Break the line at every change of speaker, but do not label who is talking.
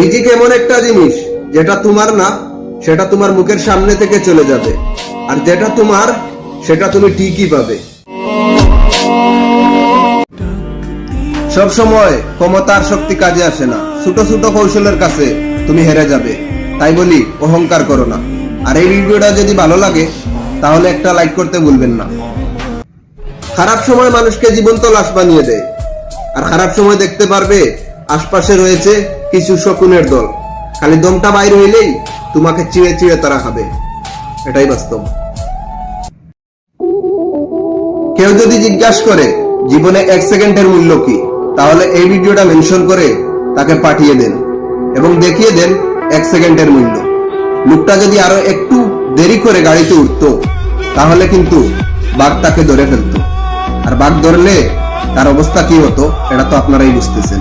রিজিক এমন একটা জিনিস, যেটা তোমার না, সেটা তোমার মুখের সামনে থেকে চলে যাবে। আর যেটা তোমার, সেটা তুমি ঠিকই পাবে। সব সময় ক্ষমতার শক্তি কাজে আসে না। ছোট ছোট কৌশলের কাছে তুমি হেরে যাবে। তাই বলি, অহংকার করো না। আর এই ভিডিওটা যদি ভালো লাগে, তাহলে একটা লাইক করতে ভুলবেন না। খারাপ সময় মানুষকে জীবন্ত লাশ বানিয়ে দেয়। আর খারাপ সময় দেখতে পারবে, আশপাশে রয়েছে কিছু শকুনের দল। খালি দমটা বাইর হইলেই তোমাকে চিড়ে চিড়ে তারা খাবে। এটাই বাস্তব। কেউ যদি জিজ্ঞাসা করে, জীবনে এক সেকেন্ডের মূল্য কি? তাহলে এই ভিডিওটা মেনশন করে তাকে পাঠিয়ে দেন এবং দেখিয়ে দেন এক সেকেন্ডের মূল্য। লোকটা যদি আরও একটু দেরি করে গাড়িতে উঠতো, তাহলে কিন্তু বাঘ তাকে ধরে ফেলতো। আর বাঘ ধরলে তার অবস্থা কি হতো, এটা তো আপনারাই বুঝতেছেন।